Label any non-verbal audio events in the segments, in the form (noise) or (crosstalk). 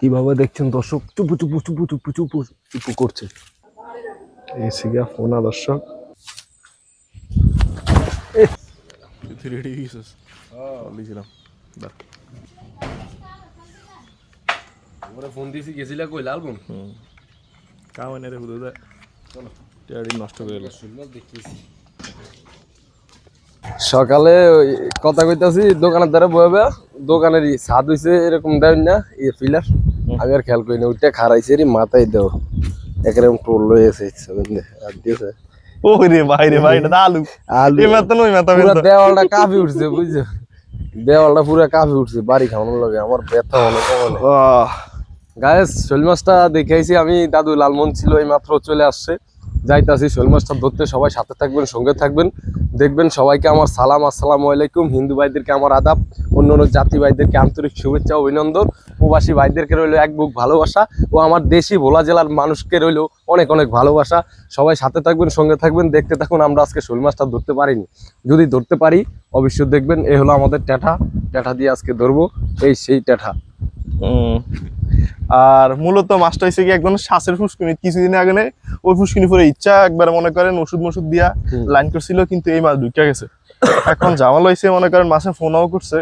কীভাবে দেখছেন দর্শক? চুপু চুপু চুপু চুপু চুপু চুপু করছে। এই সিগা ফোনা দর্শক। রেডি গেছিস বলেছিলাম ওরা ফোন দিয়েছি গেছিলা কই? লালবন? কাম এনে রে চলো। নষ্ট করে গেল সকালে ওই কথা কইতাছি দোকানের দ্বারা বয়ে দোকানের ছাদ হইছে এরকম দেয় না ইয়ে পিলার আমি আর খেয়াল করি না ওইটা খারাইছে রে মাথায় দেও। একরকম টোল লয়ে এসে আর দিয়েছে। ও ভাই রে ভাই এটা আলু। আলু। এই মাত্র নই মাথা পুরো দেওয়ালটা কাঁপি উঠছে বুঝছ? দেওয়ালটা পুরো কাঁপি উঠছে বাড়ি খাওয়ানোর লগে আমার ব্যথা অনেক অনেক। গায়েস শোল মাছটা আমি দাদু লালমন ছিল এই মাত্র চলে আসছে। যাইতাছি শোল মাছটা ধরতে সবাই সাথে থাকবেন, সঙ্গে থাকবেন। দেখবেন সবাইকে আমার সালাম, আসসালামু আলাইকুম। হিন্দু ভাইদেরকে আমার আদাব, অন্য অন্য জাতি ভাইদেরকে আন্তরিক শুভেচ্ছা, অভিনন্দন। প্রবাসী ভাইদেরকে রইল এক বুক ভালোবাসা ও আমার দেশি ভোলা জেলার মানুষকে রইল অনেক অনেক ভালোবাসা। সবাই সাথে থাকবেন, সঙ্গে থাকবেন, দেখতে থাকুন, আমরা আজকে শোল মাছটা ধরতে পারিনি। যদি ধরতে পারি, অবশ্যই দেখবেন, এ হলো আমাদের ট্যাঠা ট্যাঠা দিয়ে আজকে ধরবো, এই সেই ট্যাঠা। আর মূলত মাছটা হয়েছে কি একদম শ্বাসের ফুসকুনি। কিছুদিন আগে ওই ফুসকুনি পরে ইচ্ছা একবার মনে করেন ওষুধ মষুধ দিয়া লাইন করছিল কিন্তু এই মাছ ঢুকে গেছে। এখন জামাল হয়েছে মনে করেন মাছে ফোনাও করছে।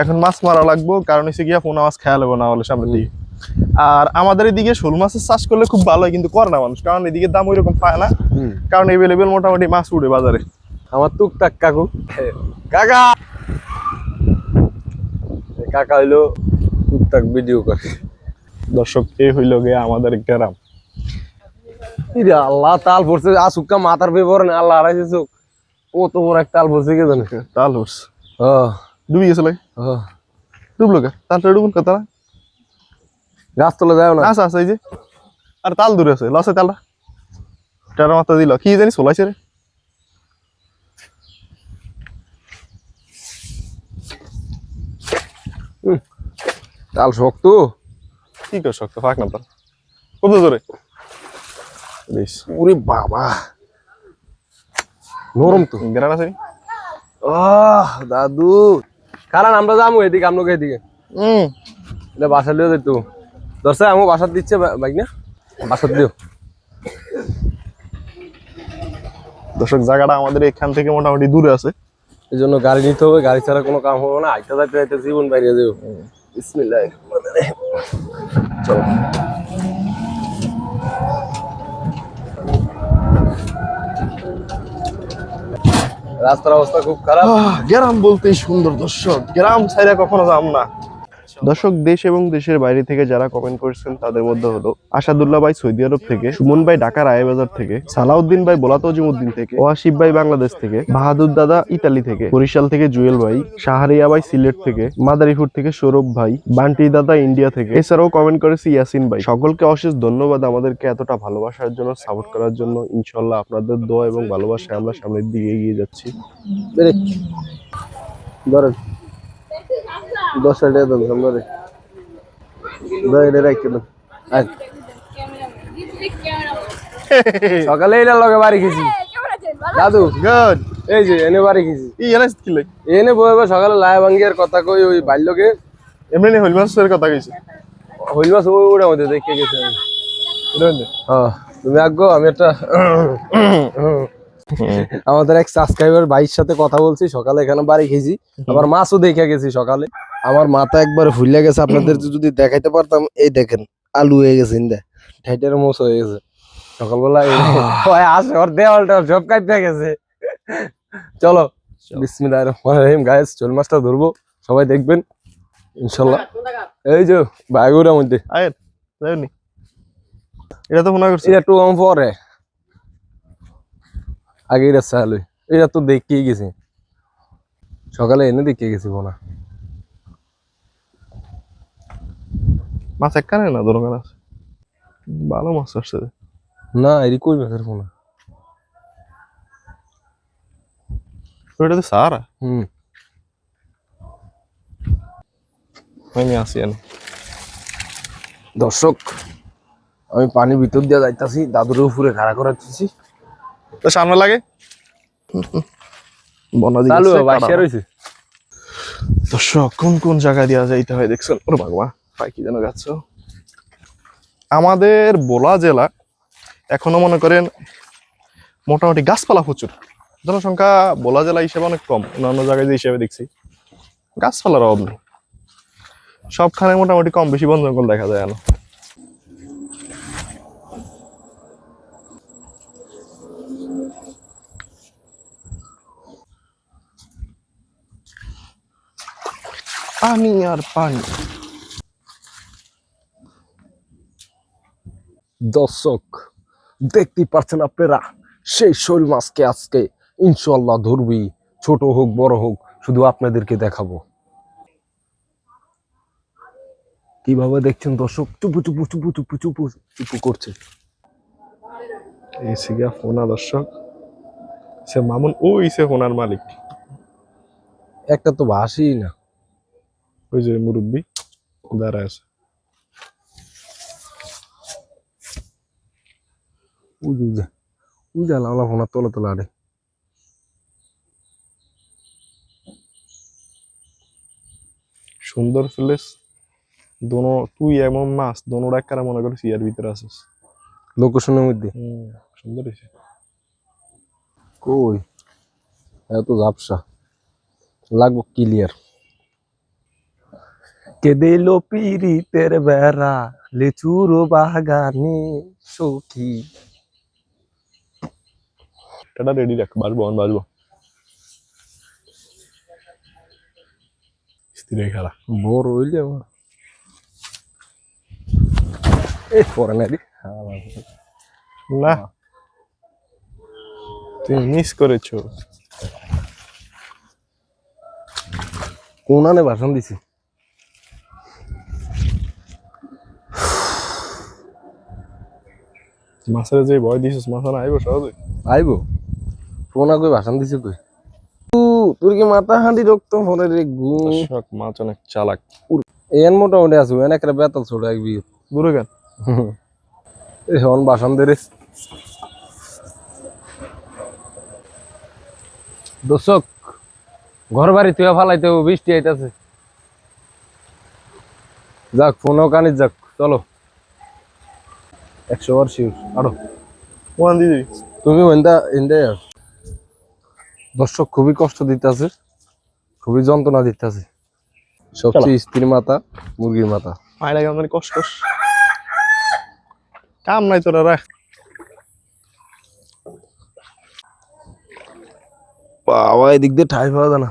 এখন মাছ মারা লাগবো কারণ হচ্ছে গিয়া ফোনা মাছ খেয়াল হবে না হলে সামনের দিকে। আর আমাদের এদিকে শোল মাছের চাষ করলে খুব ভালো হয় কিন্তু করে না মানুষ কারণ এদিকে দাম ওইরকম পায় না। কারণ এভেলেবেল মোটামুটি মাছ উঠে বাজারে। আমার টুকটাক কাকু। কাকা! কাকা হইল টুকটাক ভিডিও করে। দর্শক এই হইল গিয়ে আমাদের গ্রাম। আল্লাহ তাল পড়ছে আসুকা মাথার পেপার না আল্লাহ হারাইছে চোখ। কত বড় এক তাল পড়ছে কে জানে তাল ও। ডুবি গেছিল ও। ডুবলো কে? তালটা ডুবুন কথা গাছ তোলা যায় না? আচ্ছা আচ্ছা এই যে। আর তাল দূরে আছে লসে তালটা। টাটা মাথা দিল। কি জানি চলাইছে রে। তাল শক্ত। কি কর শক্ত? ফাঁক না কত জোরে? বেশ। ওরে বাবা। নরম তো। গ্রান আছে? আহ দাদু। কারণ আমরা যাব এদিকে এদিকে। হুম এটা বাসা লিও যেত দর্শক আমি বাসার দিচ্ছে বাইক না? বাসার দিও। দর্শক জায়গাটা আমাদের এখান থেকে মোটামুটি দূরে আছে। এই জন্য গাড়ি নিতে হবে। গাড়ি ছাড়া কোনো কাম হবে না। আইতে যাইতে যাইতে জীবন বাইরে দেবো বিসমিল্লাহ চলো। রাস্তার অবস্থা খুব খারাপ। গ্রাম বলতেই সুন্দর দর্শক। গ্রাম ছাইরা কখনো যাম না। দর্শক দেশ এবং দেশের বাইরে থেকে যারা কমেন্ট করেছেন তাদের মধ্যে হলো আসাদুল্লাহ ভাই সৌদি আরব থেকে সুমন ভাই ঢাকা রায়বাজার থেকে সালাউদ্দিন ভাই বোলাতজিমুদ্দিন থেকে ওয়াসিফ ভাই বাংলাদেশ থেকে বাহাদুর দাদা ইতালি থেকে বরিশাল থেকে জুয়েল ভাই শাহরিয়া ভাই সিলেট থেকে মাদারীপুর থেকে সৌরভ ভাই বান্টি দাদা ইন্ডিয়া থেকে। এছাড়াও কমেন্ট করেছে ইয়াসিন ভাই। সকলকে অশেষ ধন্যবাদ আমাদেরকে এতটা ভালোবাসার জন্য সাপোর্ট করার জন্য। ইনশাল্লাহ আপনাদের দোয়া এবং ভালোবাসায় আমরা সামনের দিকে এগিয়ে যাচ্ছি। ধরেন। দশ টাকা দেন ধরে এটা রাখতে দেন। সকালে এটা লগে বাড়ি খেয়েছি। দাদু গুড এই যে এনে বাড়ি খেয়েছি। এই এনে কি লাগে এনে বইবে সকালে লাই ভাঙ্গিয়ার কথা কই ওই বাল্যকে। এমনি হইল মাছের কথা কইছি। হইল মাছ ওই ওটার মধ্যে দেখে গেছে আমি। হ্যাঁ, তুমি আগ্গো আমি একটা আমাদের এক সাবস্ক্রাইবার ভাইয়ের সাথে কথা বলছি সকালে এখানে বাড়ি খেয়েছি আবার মাছও দেখে গেছি সকালে। আমার মাথা একবার ফুলে গেছে আপনাদের যদি দেখাইতে পারতাম এই দেখেন আলু হয়ে গেছে ইন্দা। ঠাইটের মোষ হয়ে গেছে। সকালবেলা আসে ওর দেওয়ালটা সব কাটতে গেছে। চলো বিসমিল্লাহ রহমান রহিম গায়েস চল মাছটা ধরবো সবাই দেখবেন ইনশাল্লাহ। এই যে বাইগুড়ার মধ্যে। এটা তো মনে করছি। এটা একটু কম পরে আগে এটা চালু এটা তো দেখিয়ে গেছি। সকালে এনে দেখিয়ে গেছি বোনা। মাছ একখানে না দরকার আছে? ভালো মাছ আসছে। না এরি কই মাছের বোনা? ওটা তো সারা? হুম। আমি আসি এনে। দর্শক আমি পানির ভিতর দিয়ে যাইতাছি দাদুর উপরে খাড়া করাচ্ছি তো সামনে লাগে? চালু বাইশে। দর্শক কোন কোন জায়গা দিয়া যাইতে হয় দেখছেন? ওরে বাবা পাই কি যেন গাছ আমাদের বোলা জেলা এখনও মনে করেন মোটামুটি গাছপালা প্রচুর। জনসংখ্যা বোলা জেলা হিসেবে অনেক কম অন্যান্য জায়গায় যে হিসেবে দেখছি। গাছপালার অভাব নেই। সবখানে মোটামুটি কম বেশি বন জঙ্গল দেখা যায় না পানি আর পানি। দর্শক, দেখতেই পাচ্ছেন আপনারা, সেই শোল মাছকে আজকে ইনশাল্লাহ ধরবি ছোট হোক, বড় হোক, শুধু আপনাদেরকে দেখাবো। কীভাবে দেখছেন দর্শক? চুপু চুপু চুপু চুপু চুপু চুপু করছে। এই সিগা ফোনা দর্শক, সে মামুন, ওই সে ফোনার মালিক। একটা তো ভাসি না। ওই যে মুরব্বী দাঁড়ায় আছে। উজু উজা উজা লাউলা ফোনা তোলা তোলা আরে। সুন্দর প্লেস দোনো তুই এমন মাছ দোনোর এক কারা মনে করিস ইয়ার ভিতরে আছিস। লোকেশনের মধ্যে? সুন্দর হয়েছে কই? এত ঝাপসা। লাগবো ক্লিয়ার কে দিল পিরিতের বেড়া লেচুর বাগানে সখী। এটা রেডি রাখ বাজবো অন বাজবো হয়ে খেলা। বড় হইলে এই পরে না রে। না। তুমি মিস করেছ। কোনানে ভাষণ দিছি? মাছের যে ভয় দিছিস মাছ না আইবো সহজে। আইবো। কোনা কই ভাষণ দিছে কই? উ, তোর কি মাথা হাঁড়ি রক্ত পরে রে গু? দর্শক মাছ অনেক চালাক। এন মোটামুটি আছো এন একটা বেতাল ছোট একবি দূরে কেন? এই হন ভাষণ দে রে। দর্শক ঘর বাড়ি তুই ফালাইতে বৃষ্টি আইতাছে। যাক ফোনও কানি যাক চলো। একশো বার শিওর আরও। ওয়ান দিদি তুমি ইন্দা ইন্দা দর্শক খুবই কষ্ট দিতেছে খুবই যন্ত্রণা দিতেছে। সবচেয়ে স্ত্রী মাতা মুরগির মাথা। আয় লাগে আমাদের কষ্ট। কষ্ট কাম নাই তোরা রাখ বাবা এদিক দিয়ে ঠাই পাওয়া যায় না।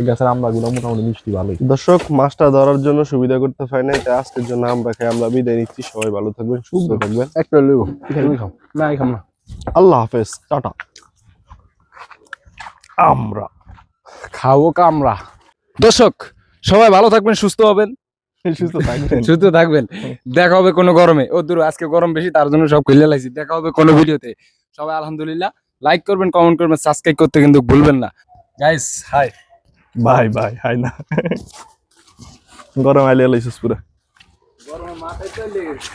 মোটামুটি মিষ্টি ভালোই। দর্শক মাছটা ধরার জন্য সুবিধা করতে পারি নাই তাই আজকের জন্য আমরা খাই আমরা বিদায় নিচ্ছি। সবাই ভালো থাকবেন সুস্থ থাকবেন। একটা লইব খাও। না খাম না। আল্লাহ হাফেজ টাটা। আমরা খাব কামড়া দর্শক সবাই ভালো থাকবেন সুস্থ হবেন। (laughs) সুস্থ থাকবেন। সুস্থ থাকবেন। দেখা হবে কোনো গরমে। ও দূর আজকে গরম বেশি তার জন্য সব খুলে লাইছি। দেখা হবে কোনো ভিডিওতে। সবাই আলহামদুলিল্লাহ। লাইক করবেন কমেন্ট করবেন সাবস্ক্রাইব করতে কিন্তু ভুলবেন না। Guys hi bye bye hi না। গরম আইলে লাইছিস পুরা। গরম মাথায় চলে গেছে।